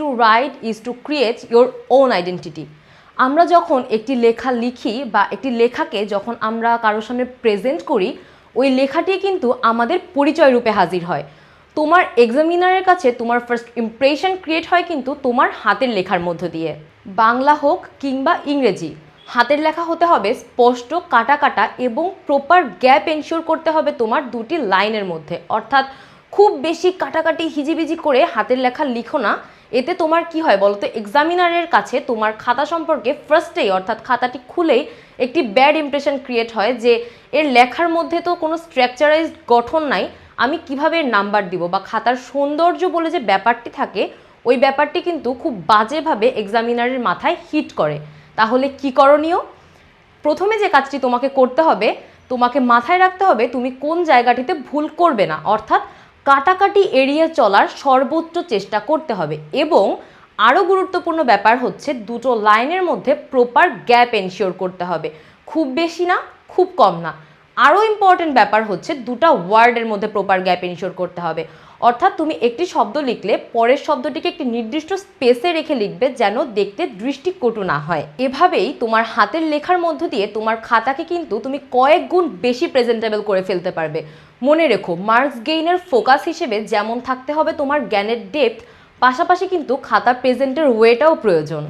To right is to create your own identity আমরা যখন একটি লেখা লিখি বা একটি লেখাকে যখন আমরা কারোর সামনে প্রেজেন্ট করি, ওই লেখাটি কিন্তু আমাদের পরিচয় রূপে হাজির হয়। তোমার এক্সামিনারের কাছে তোমার ফার্স্ট ইমপ্রেশন ক্রিয়েট হয় কিন্তু তোমার হাতের লেখার মধ্য দিয়ে। বাংলা হোক কিংবা ইংরেজি, হাতের লেখা হতে হবে স্পষ্ট, কাটা কাটা এবং প্রপার গ্যাপ এনশিওর করতে হবে তোমার দুটি লাইনের মধ্যে। অর্থাৎ খুব বেশি কাটাকাটি, হিজিবিজি করে হাতের লেখা লিখো না এতে তোমার কি হয় বলতো? এক্সামিনারের কাছে তোমার খাতা সম্পর্কে ফার্স্টেই অর্থাৎ খাতাটি খুলেই একটি ব্যাড ইমপ্রেশন ক্রিয়েট হয় যে এর লেখার মধ্যে তো কোনো স্ট্রাকচারাইজড গঠন নাই। আমি কীভাবে নাম্বার দিব বা খাতার সৌন্দর্য বলে যে ব্যাপারটি থাকে, ওই ব্যাপারটি কিন্তু খুব বাজেভাবে এক্সামিনারের মাথায় হিট করে। তাহলে কি করণীয়? প্রথমে যে কাজটি তোমাকে করতে হবে, তোমাকে মাথায় রাখতে হবে তুমি কোন জায়গাটিতে ভুল করবে না। অর্থাৎ কাটাকাটি এড়িয়ে চলার সর্বোচ্চ চেষ্টা করতে হবে এবং আরও গুরুত্বপূর্ণ ব্যাপার হচ্ছে দুটো লাইনের মধ্যে প্রপার গ্যাপ এনশিওর করতে হবে। খুব বেশি না, খুব কম না। আরও ইম্পর্টেন্ট ব্যাপার হচ্ছে দুটা ওয়ার্ডের মধ্যে প্রপার গ্যাপ এনশিওর করতে হবে। অর্থাৎ তুমি একটি শব্দ লিখলে পরের শব্দটিকে একটি নির্দিষ্ট স্পেসে রেখে লিখবে যেন দেখতে দৃষ্টিকটু না হয়। এভাবেই তোমার হাতের লেখার মধ্য দিয়ে তোমার খাতাকে কিন্তু তুমি কয়েক গুণ বেশি প্রেজেন্টেবল করে ফেলতে পারবে। মনে রেখো মার্কস গেইনের ফোকাস হিসেবে যেমন থাকতে হবে তোমার জ্ঞানের ডেপথ পাশাপাশি কিন্তু খাতা প্রেজেন্টের ওয়েটাও প্রয়োজন।